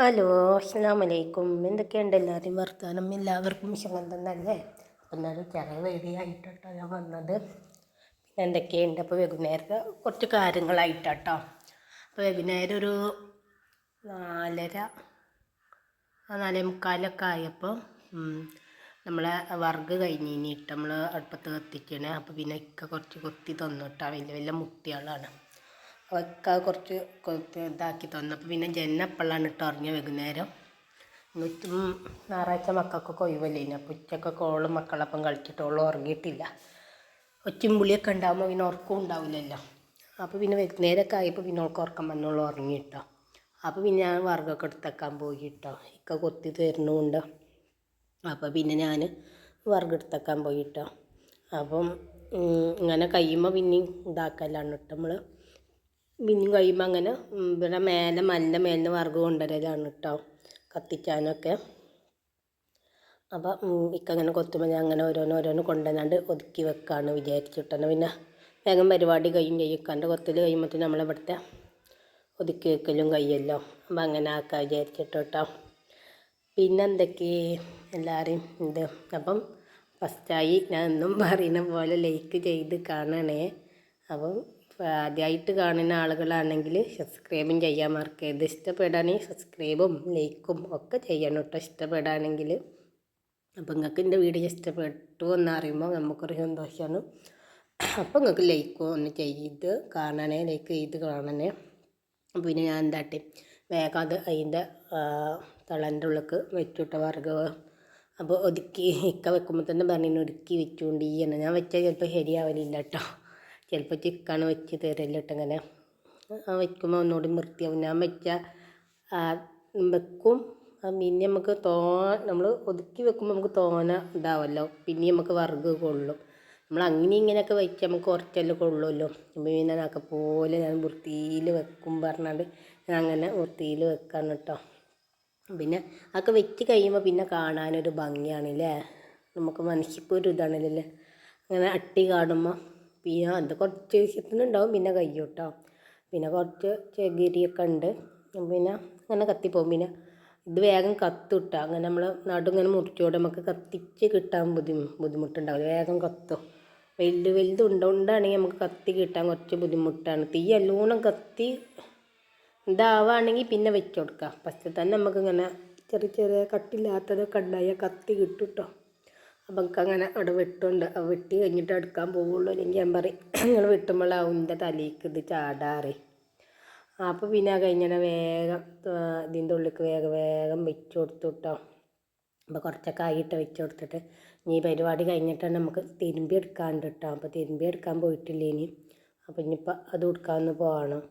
Hello അസ്സാം വലൈക്കും എന്തൊക്കെയുണ്ട് എല്ലാവരും വർത്തമാനം എല്ലാവർക്കും തന്നല്ലേ അപ്പം എന്നാലും ചെറിയ വേദിയായിട്ടോ ഞാൻ വന്നത്. പിന്നെ എന്തൊക്കെയുണ്ട്? അപ്പോൾ വൈകുന്നേരത്തെ കുറച്ച് കാര്യങ്ങളായിട്ടോ അപ്പോൾ വൈകുന്നേരം ഒരു നാലര നാലേ മുക്കാലൊക്കെ ആയപ്പോൾ നമ്മളെ വർഗ് കഴിഞ്ഞിട്ട് നമ്മൾ അടുപ്പത്ത് കത്തിക്കണേ. അപ്പോൾ പിന്നെ ഇക്ക കുറച്ച് കൊത്തി തന്നിട്ടാണ് വലിയ വലിയ മുട്ടികളാണ് അതൊക്കെ കുറച്ച് കൊത്തി ഇതാക്കി തന്നപ്പോൾ പിന്നെ ജന്ന അപ്പോഴാണ് ഇട്ട് ഉറങ്ങിയ വൈകുന്നേരം. ഞായറാഴ്ച മക്കൾക്കൊക്കെ ഒഴിവല്ലേ ഇനി അപ്പോൾ ഉച്ചക്കൊക്കെ ഓളും മക്കളപ്പം കളിച്ചിട്ട് ഓളും ഉറങ്ങിയിട്ടില്ല. ഒച്ചും പുളിയൊക്കെ ഉണ്ടാകുമ്പോൾ പിന്നെ ഉറക്കം ഉണ്ടാവില്ലല്ലോ. അപ്പോൾ പിന്നെ വൈകുന്നേരമൊക്കെ ആയപ്പോൾ പിന്നെ ഓൾക്ക് ഉറക്കം വന്നോളൂ ഉറങ്ങിയിട്ടോ. അപ്പോൾ പിന്നെ ഞാൻ വർഗമൊക്കെ എടുത്തേക്കാൻ പോയി കേട്ടോ ഇക്ക കൊത്തി തീർന്നുകൊണ്ട് അപ്പോൾ പിന്നെ ഞാൻ വർഗം എടുത്തേക്കാൻ പോയി കേട്ടോ അപ്പം ഇങ്ങനെ കഴിയുമ്പോൾ പിന്നെ ഇതാക്കലാണ് കേട്ടോ നമ്മൾ പിന്നെയും കഴിയുമ്പോൾ അങ്ങനെ ഇവിടെ മേലെ മല്ല മേലിന് വർഗം കൊണ്ടുവരലാണ് കേട്ടോ കത്തിക്കാനൊക്കെ. അപ്പം ഇക്കങ്ങനെ കൊത്തുമ്പോൾ ഞാൻ അങ്ങനെ ഓരോന്ന് ഓരോന്ന് കൊണ്ടുവന്നാണ്ട് ഒതുക്കി വെക്കാണ് വിചാരിച്ചിട്ടാണ്. പിന്നെ വേഗം പരിപാടി കഴിയും ചെയ്യും. ഇക്കാന്റെ കൊത്തൽ കഴിയുമ്പോഴത്തേക്കും നമ്മളിവിടുത്തെ ഒതുക്കി വെക്കലും കഴിയല്ലോ. അപ്പം അങ്ങനെ ആക്കാൻ വിചാരിച്ചിട്ട് കേട്ടോ പിന്നെ എന്തൊക്കെ? എല്ലാവരെയും ഇത് അപ്പം ഫസ്റ്റായി ഞാൻ എന്നും പറയുന്ന പോലെ ലൈക്ക് ചെയ്ത് കാണണേ. അപ്പം ആദ്യമായിട്ട് കാണുന്ന ആളുകളാണെങ്കിൽ സബ്സ്ക്രൈബും ചെയ്യാൻ മറക്കരുത്. ഇഷ്ടപ്പെടാണെങ്കിൽ സബ്സ്ക്രൈബും ലൈക്കും ഒക്കെ ചെയ്യണം കേട്ടോ. ഇഷ്ടപ്പെടുകയാണെങ്കിൽ അപ്പം നിങ്ങൾക്ക് എന്റെ വീഡിയോ ഇഷ്ടപ്പെട്ടു എന്ന് അറിയുമ്പോൾ നമുക്കൊരു സന്തോഷമാണ്. അപ്പോൾ നിങ്ങൾക്ക് ലൈക്കും ഒന്ന് ചെയ്ത് കാണണേ ലൈക്ക് ചെയ്ത് കാണണേ. പിന്നെ ഞാൻ എന്താട്ടി വേഗം അത് അതിന്റെ തളന്റെ ഉള്ളിലേക്ക് വെച്ചുവിട്ട വർഗം അപ്പോൾ ഒതുക്കി ഇക്ക വെക്കുമ്പോൾ തന്നെ പറഞ്ഞു ഒതുക്കി വെച്ചുകൊണ്ട് ഈ ഞാൻ വെച്ചാൽ ചിലപ്പോൾ ശരിയാവലില്ല കേട്ടോ. ചിലപ്പോൾ ചിക്കാണ് വെച്ച് തരലിട്ടങ്ങനെ ആ വയ്ക്കുമ്പോൾ ഒന്നുകൂടി വൃത്തിയാവും. ഞാൻ വെച്ചാൽ വെക്കും. പിന്നെ നമുക്ക് തോ നമ്മൾ ഒതുക്കി വെക്കുമ്പോൾ നമുക്ക് തോന ഉണ്ടാവുമല്ലോ പിന്നെ നമുക്ക് വറുക് കൊള്ളും. നമ്മൾ അങ്ങനെ ഇങ്ങനെയൊക്കെ വെച്ച് നമുക്ക് കുറച്ചെല്ലാം കൊള്ളുമല്ലോ അപ്പോൾ പിന്നെ പോലെ ഞാൻ വൃത്തിയിൽ വെക്കും പറഞ്ഞാണ്ട് ഞാൻ അങ്ങനെ വൃത്തിയിൽ വെക്കാണ് കേട്ടോ പിന്നെ അതൊക്കെ വെച്ച് കഴിയുമ്പോൾ പിന്നെ കാണാനൊരു ഭംഗിയാണല്ലേ? നമുക്ക് മനസ്സിക്കൊരു ഇതാണല്ലേ? അങ്ങനെ അട്ടി കാണുമ്പോൾ പിന്നെ അത് കുറച്ച് ദിവസത്തിനുണ്ടാവും പിന്നെ കഴിയും കേട്ടോ പിന്നെ കുറച്ച് ചകിരിയൊക്കെ ഉണ്ട്. പിന്നെ അങ്ങനെ കത്തിപ്പോവും. പിന്നെ ഇത് വേഗം കത്തും കേട്ടോ അങ്ങനെ നമ്മൾ നടുങ്ങനെ മുറിച്ചോടെ നമുക്ക് കത്തിച്ച് കിട്ടാൻ ബുദ്ധി ബുദ്ധിമുട്ടുണ്ടാവില്ല. വേഗം കത്തും. വലുത് വലുത് ഉണ്ടോണ്ടാണെങ്കിൽ നമുക്ക് കത്തി കിട്ടാൻ കുറച്ച് ബുദ്ധിമുട്ടാണ്. തീ അല്ലൂണം കത്തി ഇതാവുകയാണെങ്കിൽ പിന്നെ വെച്ച് കൊടുക്കാം. ഫസ്റ്റ് തന്നെ നമുക്കിങ്ങനെ ചെറിയ ചെറിയ കട്ടില്ലാത്തതൊക്കെ ഉണ്ടായാൽ കത്തി കിട്ടും കേട്ടോ അപ്പം അങ്ങനെ അവിടെ വെട്ടുണ്ട്. വെട്ടി കഴിഞ്ഞിട്ട് എടുക്കാൻ പോവുള്ളൂ. അല്ലെങ്കിൽ ഞാൻ പറയും നിങ്ങൾ വെട്ടുമ്പോഴാവും എന്റെ തലേക്ക് ഇത് ചാടാറേ. അപ്പോൾ പിന്നെ കഴിഞ്ഞാൽ വേഗം ഇതിന്റെ ഉള്ളിലേക്ക് വേഗം വേഗം വെച്ച് കൊടുത്തു കേട്ടോ. അപ്പോൾ കുറച്ചൊക്കെ ആയിട്ട് വെച്ച് കൊടുത്തിട്ട് ഇനി പരിപാടി കഴിഞ്ഞിട്ടാണ് നമുക്ക് തിരുമ്പി എടുക്കാണ്ട് കേട്ടോ. അപ്പോൾ തിരുമ്പി എടുക്കാൻ പോയിട്ടില്ല ഇനി അപ്പോൾ ഇനിയിപ്പോൾ അത് കൊടുക്കാമെന്ന് പോകണം.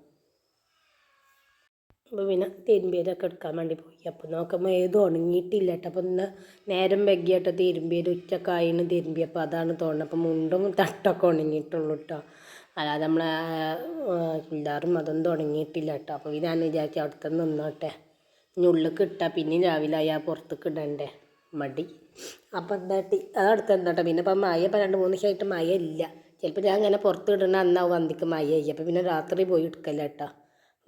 അപ്പോൾ പിന്നെ തിരുമ്പിയതൊക്കെ എടുക്കാൻ വേണ്ടി പോയി. അപ്പോൾ നോക്കുമ്പോൾ ഏത് ഉണങ്ങിയിട്ടില്ല കേട്ടോ. അപ്പോൾ ഇന്ന് നേരം വൈകിയിട്ട് തിരുമ്പിയത്. തിരുമ്പി. തിരുമ്പിയപ്പോൾ അതാണ് തോന്നുന്നത്. അപ്പോൾ മുണ്ടും തട്ടൊക്കെ ഉണങ്ങിയിട്ടുള്ളൂ കേട്ടോ. അല്ലാതെ നമ്മളെ ചുരിദാറും അതൊന്നും ഉണങ്ങിയിട്ടില്ല കേട്ടോ. അപ്പോൾ ഞാൻ വിചാരിച്ചു അവിടുത്തെ നിന്നോട്ടെ. ഇനി ഉള്ളിലേക്ക് ഇട്ടാൽ പിന്നെയും രാവിലെ ആയാൽ പുറത്തേക്ക് ഇടണ്ടേ. മടി. അപ്പം എന്താട്ടി അതടുത്ത് എന്താട്ടെ പിന്നെ ഇപ്പം മഴ ഇപ്പം രണ്ട് മൂന്ന് ദിവസമായിട്ട് മഴ ഇല്ല ചിലപ്പോൾ ഞാൻ അങ്ങനെ പുറത്ത് ഇടണ അന്നാവും അന്തിക്ക് മഴ ആയി അപ്പം പിന്നെ രാത്രി പോയി എടുക്കല്ല കേട്ടോ.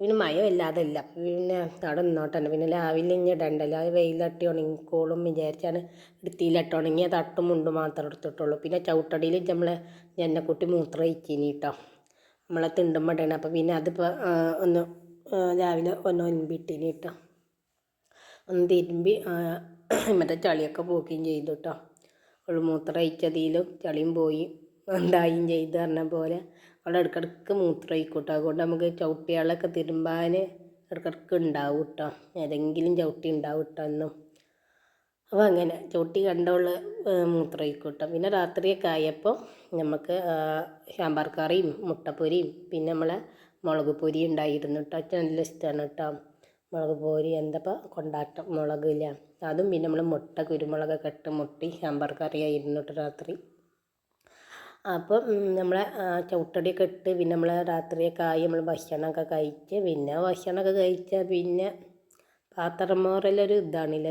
പിന്നെ മഴ ഇല്ലാതെ ഇല്ല പിന്നെ അവിടെ നിന്നോട്ടെ പിന്നെ രാവിലെ ഇനി ഇടണ്ടല്ലോ. അത് വെയിലട്ടി ഉണങ്ങിക്കോളും വിചാരിച്ചാണ് എടുത്തിയിലിട്ട് ഉണങ്ങിയ തട്ടും മുണ്ടും മാത്രം എടുത്തിട്ടുള്ളൂ. പിന്നെ ചവിട്ടടിയിൽ നമ്മളെ ജന്നക്കുട്ടി മൂത്രം ഒഴിച്ചിനി കേട്ടോ നമ്മളെ തിണ്ടുമ്പോൾ ഇടണം. അപ്പോൾ പിന്നെ അതിപ്പോൾ ഒന്ന് രാവിലെ ഒന്ന് ഒൻപിട്ടിനി കേട്ടോ ഒന്ന് തിരുമ്പി മറ്റേ ചളിയൊക്കെ പോക്കുകയും ചെയ്തു കേട്ടോ മൂത്രം ഒഴിച്ചതിലും ചളിയും പോയി. എന്തായും ചെയ്ത് പറഞ്ഞ പോലെ അവൾ ഇടയ്ക്കിടയ്ക്ക് മൂത്രം ഒഴിക്കൂട്ടോ അതുകൊണ്ട് നമുക്ക് ചവിട്ടികളൊക്കെ തിരുമ്പാൻ ഇടയ്ക്കിടയ്ക്ക് ഉണ്ടാവും കേട്ടോ. ഏതെങ്കിലും ചവിട്ടി ഉണ്ടാവും കേട്ടോ എന്നും. അപ്പോൾ അങ്ങനെ ചവിട്ടി കണ്ടുള്ള മൂത്രം ഒഴിക്കൂട്ടോ പിന്നെ രാത്രിയൊക്കെ ആയപ്പോൾ നമുക്ക് സാമ്പാർ കറിയും മുട്ടപ്പൊരിയും പിന്നെ നമ്മളെ മുളക് പൊരി ഉണ്ടായിരുന്നു കേട്ടോ. അച്ഛൻ നല്ല ഇഷ്ടമാണ് കേട്ടോ. മുളക് പൊരി എന്തപ്പോൾ കൊണ്ടാട്ടം മുളകില്ല അതും പിന്നെ നമ്മൾ മുട്ട കുരുമുളകൊക്കെ ഇട്ട് മുട്ടി സാമ്പാർ കറിയായിരുന്നു കേട്ടോ രാത്രി. അപ്പം നമ്മളെ ചവിട്ടടിയൊക്കെ ഇട്ട് പിന്നെ നമ്മളെ രാത്രിയൊക്കെ ആയി നമ്മൾ ഭക്ഷണമൊക്കെ കഴിച്ച് പിന്നെ ഭക്ഷണമൊക്കെ കഴിച്ചാൽ പിന്നെ പാത്രം മോറലൊരു ഇതാണില്ല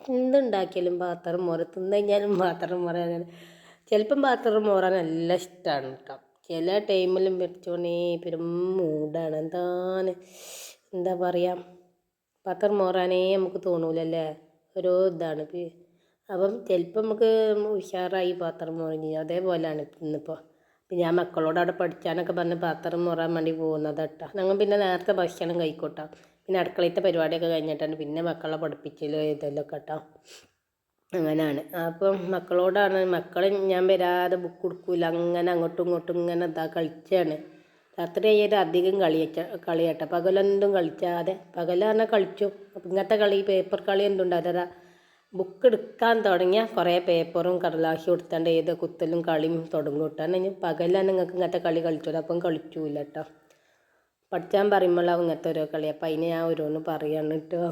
എന്തുണ്ടാക്കിയാലും പാത്രം മോറ തിന്നു കഴിഞ്ഞാലും പാത്രം മോറ ചിലപ്പം പാത്രം മോറാൻ നല്ല ഇഷ്ടമാണ് കേട്ടോ ചില ടൈമിലും വെച്ചോണേ പെരും മൂടാണ് എന്താണ് എന്താ പറയുക പാത്രം മോറാനേ നമുക്ക് തോന്നൂലല്ലേ? ഓരോ ഇതാണ്. അപ്പം ചിലപ്പോൾ നമുക്ക് ഉഷാറായി പാത്രം മുറിഞ്ഞ് അതേപോലെയാണ് ഇന്നിപ്പോൾ അപ്പം ഞാൻ മക്കളോട് അവിടെ പഠിക്കാനൊക്കെ പറഞ്ഞ് പാത്രം മുറാൻ വേണ്ടി പോകുന്നത് കേട്ടോ. ഞങ്ങൾ പിന്നെ നേരത്തെ ഭക്ഷണം കഴിക്കോട്ടോ. പിന്നെ അടുക്കളയിലത്തെ പരിപാടിയൊക്കെ കഴിഞ്ഞിട്ടാണ് പിന്നെ മക്കളെ പഠിപ്പിച്ചലോ ഇതെല്ലാം കേട്ടോ. അങ്ങനെയാണ് അപ്പം മക്കളോടാണ് മക്കളെ ഞാൻ വരാതെ ബുക്ക് കൊടുക്കൂല. അങ്ങനെ അങ്ങോട്ടും ഇങ്ങോട്ടും ഇങ്ങനെ എന്താ കളിച്ചാണ്. രാത്രി കഴിഞ്ഞാൽ അധികം കളിയച്ച കളിയാട്ടോ. പകലൊന്നും കളിച്ചാതെ പറഞ്ഞാൽ കളിച്ചു. അപ്പം ഇങ്ങനത്തെ കളി പേപ്പർ കളി എന്തുണ്ടാകാ ബുക്ക് എടുക്കാൻ തുടങ്ങിയ കുറേ പേപ്പറും കടലാസും എടുത്താണ്ട് ഏത് കുത്തലും കളിയും തുടങ്ങും കേട്ടോ. ഇനി പകലാണ് നിങ്ങൾക്ക് ഇങ്ങനത്തെ കളി കളിച്ചോളൂ അപ്പം കളിച്ചൂല കേട്ടോ. പഠിച്ചാൻ പറയുമ്പോഴാവും ഇങ്ങനത്തെ ഓരോ കളി. അപ്പം അതിന് ഞാൻ ഓരോന്ന് പറയാണ് കേട്ടോ.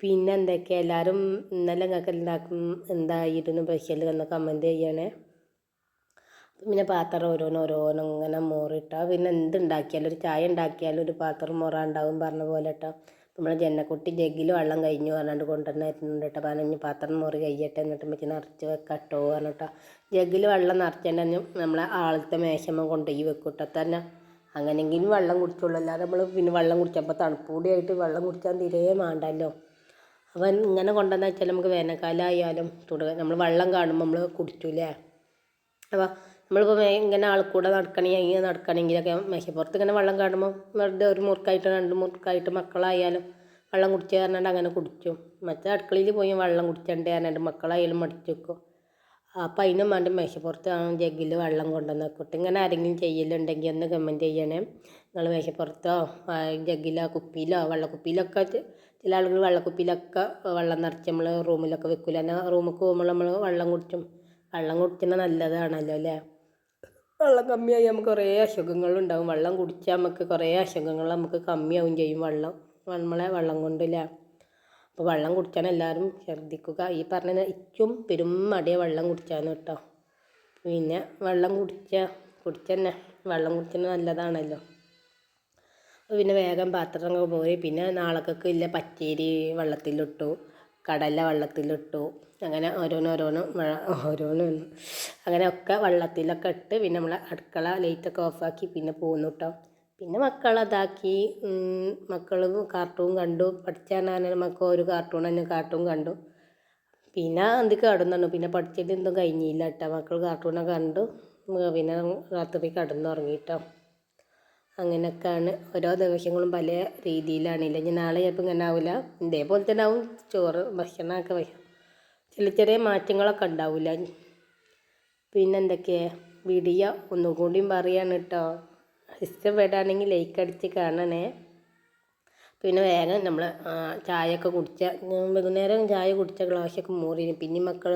പിന്നെ എന്തൊക്കെയാ എല്ലാവരും ഇന്നലെ നിങ്ങൾക്ക് എല്ലാവർക്കും എന്തായിരുന്നു സ്പെഷ്യൽ എന്ന് കമന്റ് ചെയ്യണേ. പിന്നെ പാത്രം ഓരോന്ന് ഓരോന്ന് ഇങ്ങനെ മോറിട്ടാ. പിന്നെ എന്തുണ്ടാക്കിയാലും ഒരു ചായ ഉണ്ടാക്കിയാലും ഒരു പാത്രം മോറാണ്ടാവും പറഞ്ഞ പോലെ കേട്ടോ. നമ്മളെ ജനക്കുട്ടി ജഗ്ഗിൽ വെള്ളം കഴിഞ്ഞു പറഞ്ഞിട്ട് കൊണ്ടുവന്നിരുന്നുണ്ട് കേട്ടോ. പതിനഞ്ച് പാത്രം മുറി കഴിയട്ടെ എന്നിട്ട് വെച്ച് നിറച്ച് വെക്കട്ടോ പറഞ്ഞിട്ടോ ജഗ്ഗിൽ വെള്ളം നിറച്ചതിന് നമ്മളെ ആളത്തെ മേശമ്മ കൊണ്ടുപോയി വെക്കൂട്ടോ തന്നെ അങ്ങനെങ്കിലും വെള്ളം കുടിച്ചോളൂ. അല്ലാതെ നമ്മൾ പിന്നെ വെള്ളം കുടിച്ചപ്പോൾ തണുപ്പൂടിയായിട്ട് വെള്ളം കുടിച്ചാൽ തീരെ വേണ്ടല്ലോ അപ്പം ഇങ്ങനെ കൊണ്ടുവന്ന് വെച്ചാൽ നമുക്ക് വേനൽക്കാലം ആയാലും തുടങ്ങ നമ്മൾ വെള്ളം കാണുമ്പോൾ നമ്മൾ കുടിക്കൂലേ അപ്പോൾ നമ്മളിപ്പോൾ ഇങ്ങനെ ആൾക്കൂടെ നടക്കണമെങ്കിൽ ഇങ്ങനെ നടക്കണമെങ്കിലൊക്കെ മേശപ്പുറത്ത് ഇങ്ങനെ വെള്ളം കാണുമ്പോൾ വെറുതെ ഒരു മുറുക്കായിട്ട് രണ്ട് മുറുക്കായിട്ട് മക്കളായാലും വെള്ളം കുടിച്ച് പറഞ്ഞിട്ട് അങ്ങനെ കുടിച്ചു. മറ്റേ അടുക്കളയിൽ പോയി വെള്ളം കുടിച്ചണ്ടേ പറഞ്ഞിട്ട് മക്കളായാലും മടിച്ചു വെക്കും അപ്പം അതിനും വേണ്ടി മേശപ്പുറത്ത് ആ ജഗ്ഗിൽ വെള്ളം കൊണ്ടുവന്ന് വെക്കട്ടെ ഇങ്ങനെ ആരെങ്കിലും ചെയ്യലുണ്ടെങ്കിൽ ഒന്ന് കമന്റ് ചെയ്യണേ. നിങ്ങൾ മേശപ്പുറത്തോ ജഗ്ഗിലോ കുപ്പിയിലോ വെള്ളക്കുപ്പിയിലൊക്കെ ചില ആളുകൾ വെള്ളക്കുപ്പിയിലൊക്കെ വെള്ളം നിറച്ച് നമ്മൾ റൂമിലൊക്കെ വെക്കില്ല എന്നാൽ റൂമിൽ പോകുമ്പോൾ നമ്മൾ വെള്ളം കുടിച്ചും. വെള്ളം കുടിക്കുന്നത് നല്ലതാണല്ലോ അല്ലേ? വെള്ളം കമ്മിയായി നമുക്ക് കുറേ അസുഖങ്ങളുണ്ടാവും. വെള്ളം കുടിച്ചാൽ നമുക്ക് കുറേ അസുഖങ്ങൾ നമുക്ക് കമ്മിയാവും ചെയ്യും. വെള്ളം നമ്മളെ വെള്ളം കൊണ്ടില്ല. അപ്പോൾ വെള്ളം കുടിച്ചാൽ എല്ലാവരും ശ്രദ്ധിക്കുക ഈ പറഞ്ഞ ഇച്ചും പെരും മടിയ വെള്ളം കുടിച്ചാന്ന് കേട്ടോ. പിന്നെ വെള്ളം കുടിച്ച കുടിച്ചന്നെ. വെള്ളം കുടിക്കുന്നത് നല്ലതാണല്ലോ. പിന്നെ വേഗം പാത്രങ്ങൾ പോയി പിന്നെ നാളക്കൊക്കെ ഇല്ല പച്ചരി വെള്ളത്തിലിട്ടു കടല വെള്ളത്തിലിട്ടു. അങ്ങനെ ഓരോന്നോരോന്ന് ഓരോന്നും അങ്ങനെ ഒക്കെ വെള്ളത്തിലൊക്കെ ഇട്ട് പിന്നെ നമ്മളെ അടുക്കള ലൈറ്റൊക്കെ ഓഫാക്കി പിന്നെ പോകുന്നു കേട്ടോ പിന്നെ മക്കളതാക്കി മക്കളും കാർട്ടൂൺ കണ്ടു. പഠിച്ചാൽ മക്കൾ ഒരു കാർട്ടൂൺ തന്നെ കാർട്ടൂൺ കണ്ടു. പിന്നെ എന്ത് കിടന്നു പിന്നെ പഠിച്ചിട്ട് എന്തും കഴിഞ്ഞില്ല കേട്ടോ മക്കൾ കാർട്ടൂണൊക്കെ കണ്ടു. പിന്നെ രാത്രി കിടന്നുറങ്ങിട്ടോ. അങ്ങനെയൊക്കെയാണ്. ഓരോ ദിവസങ്ങളും പല രീതിയിലാണില്ല ഇനി നാളെ ചിലപ്പോൾ ഇങ്ങനെ ആവില്ല ഇതേപോലെ തന്നെ ആവും. ചോറ് ഭക്ഷണമൊക്കെ ചെറിയ ചെറിയ മാറ്റങ്ങളൊക്കെ ഉണ്ടാവില്ല പിന്നെ എന്തൊക്കെയാ വീഡിയോ ഒന്നുകൂടിയും പറയാണ് കേട്ടോ ഇഷ്ടപ്പെടുകയാണെങ്കിൽ ലൈക്ക് അടിച്ച് കാണണേ. പിന്നെ വേഗം നമ്മൾ ചായയൊക്കെ കുടിച്ച വൈകുന്നേരം ചായ കുടിച്ച ഗ്ലാസ്സൊക്കെ മൂറിന് പിന്നെ മക്കൾ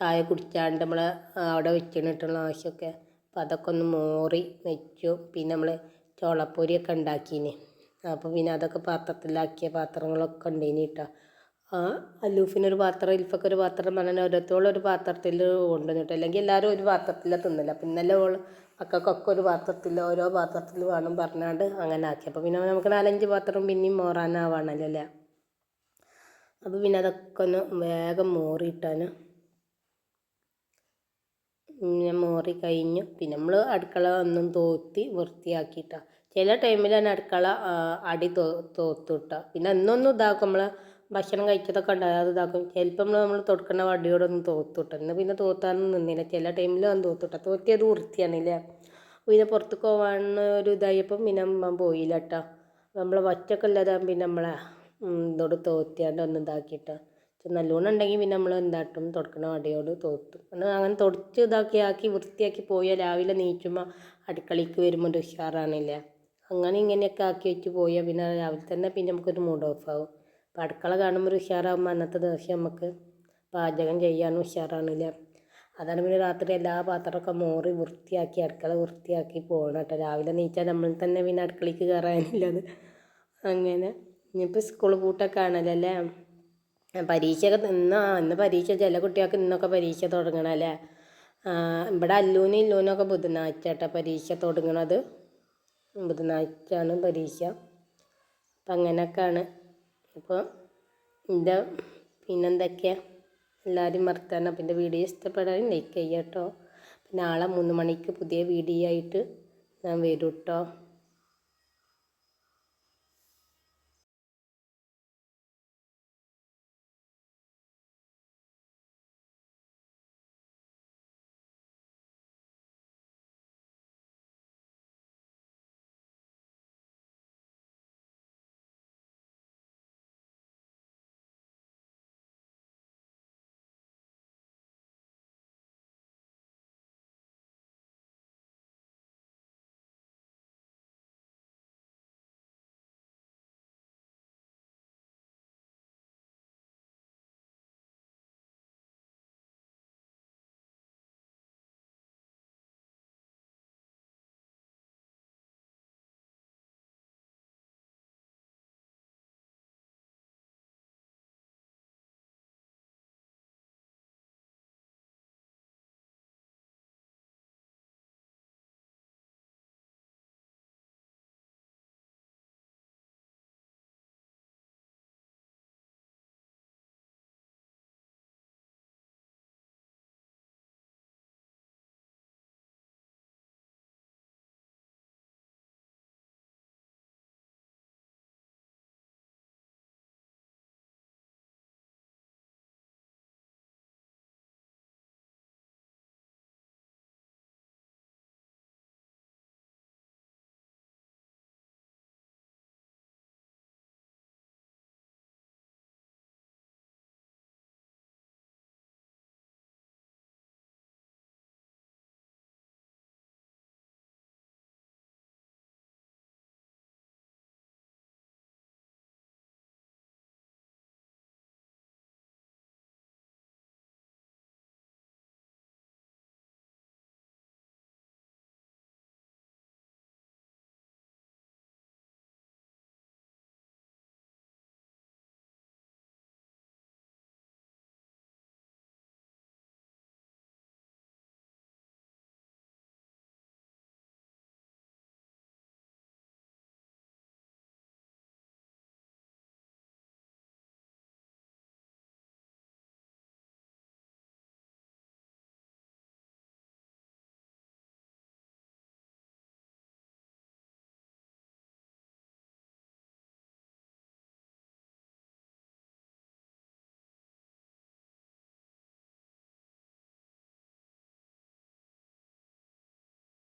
ചായ കുടിച്ചാണ്ട് നമ്മൾ അവിടെ വെച്ചിട്ടുള്ള ഗ്ലാസ്സൊക്കെ. അപ്പം അതൊക്കെ ഒന്ന് മോറി വെച്ചു. പിന്നെ നമ്മൾ ചോളപ്പൊരിയൊക്കെ ഉണ്ടാക്കീന്. അപ്പോൾ പിന്നെ അതൊക്കെ പാത്രത്തിലാക്കിയ പാത്രങ്ങളൊക്കെ ഉണ്ടേനി കേട്ടോ അല്ലൂഫിനൊരു പാത്രം ഇൽഫൊക്കെ ഒരു പാത്രം പറഞ്ഞാൽ ഓരോരുത്തോളം ഒരു പാത്രത്തിൽ കൊണ്ടുവന്നിട്ട് അല്ലെങ്കിൽ എല്ലാവരും ഒരു പാത്രത്തിലാണ് തിന്നില്ല അപ്പം ഇന്നലെ ഓൾ മക്കൾക്കൊക്കെ ഒരു പാത്രത്തിൽ ഓരോ പാത്രത്തിൽ വേണം പറഞ്ഞാണ്ട് അങ്ങനെ ആക്കി. അപ്പോൾ പിന്നെ നമുക്ക് നാലഞ്ച് പാത്രം പിന്നെയും മോറാനാവാണല്ലോ അല്ലേ? അപ്പോൾ പിന്നെ അതൊക്കെ ഒന്ന് വേഗം മോറിയിട്ടാണ്. പിന്നെ മോറി കഴിഞ്ഞു. പിന്നെ നമ്മൾ അടുക്കള ഒന്നും തോത്തി വൃത്തിയാക്കിയിട്ടാണ് ചില ടൈമിലാണ് അടുക്കള അടി തോ തോത്തുട്ട. പിന്നെ എന്നൊന്നും ഇതാക്കും നമ്മൾ ഭക്ഷണം കഴിച്ചതൊക്കെ ഉണ്ടാകും അത് ഇതാക്കും. ചിലപ്പോൾ നമ്മൾ നമ്മൾ തൊടുക്കുന്ന വടിയോടൊന്നും തോത്തുട്ട. ഇന്ന് പിന്നെ തോത്താനൊന്നും നിന്നില്ല. ചില ടൈമിൽ അത് തോത്തുട്ട. തോറ്റിയത് വൃത്തിയാണല്ലേ. പിന്നെ പുറത്ത് പോകാൻ ഒരു ഇതായപ്പം പിന്നെ അമ്മ പോയില്ല കേട്ടോ നമ്മളെ വറ്റൊക്കെ ഇല്ലാതാകും പിന്നെ നമ്മളെ ഇതോട് തോത്തിയാണ്ട് ഒന്ന് ഇതാക്കിയിട്ട്. നല്ലോണം ഉണ്ടെങ്കിൽ പിന്നെ നമ്മൾ എന്താട്ടും തുടക്കണ വടിയോട് തോത്തും. എന്നാൽ അങ്ങനെ തുടച്ച് ഇതാക്കി ആക്കി വൃത്തിയാക്കി പോയാൽ രാവിലെ നീച്ചുമ്പോൾ അടുക്കളയ്ക്ക് വരുമ്പോൾ ഒരു ഉഷാറാണില്ലേ. അങ്ങനെ ഇങ്ങനെയൊക്കെ ആക്കി വെച്ച് പോയാൽ പിന്നെ രാവിലെ തന്നെ പിന്നെ നമുക്കൊരു മൂഡ് ഓഫ് ആവും. അപ്പോൾ അടുക്കള കാണുമ്പോൾ ഒരു ഉഷാറാകുമ്പോൾ അന്നത്തെ ദിവസം നമുക്ക് പാചകം ചെയ്യാനും ഉഷാറാണില്ല അതാണ് പിന്നെ രാത്രി എല്ലാ പാത്രമൊക്കെ മോറി വൃത്തിയാക്കി അടുക്കള വൃത്തിയാക്കി പോകണം കേട്ടോ. രാവിലെ നീച്ചാൽ നമ്മൾ തന്നെ പിന്നെ അടുക്കളയ്ക്ക് കയറാനില്ലത് അങ്ങനെ ഇനിയിപ്പോൾ സ്കൂൾ പൂട്ടൊക്കെ ആണല്ലോ പരീക്ഷയൊക്കെ ഇന്ന് ഇന്ന് പരീക്ഷ ചില കുട്ടികൾക്ക് ഇന്നൊക്കെ പരീക്ഷ തുടങ്ങണം അല്ലേ? ഇവിടെ അല്ലൂനും ഇല്ലൂനൊക്കെ ബുധനാഴ്ച കേട്ടോ പരീക്ഷ തുടങ്ങണത്. ബുധനാഴ്ചയാണ് പരീക്ഷ. അപ്പം അങ്ങനെയൊക്കെയാണ്. അപ്പോൾ എന്റെ പിന്നെന്തൊക്കെയാ എല്ലാവരും വർത്താനം അപ്പം എന്റെ വീഡിയോ ഇഷ്ടപ്പെടാനും ലൈക്ക് ചെയ്യാം കേട്ടോ നാളെ മൂന്ന് മണിക്ക് പുതിയ വീഡിയോ ആയിട്ട് ഞാൻ വരും കേട്ടോ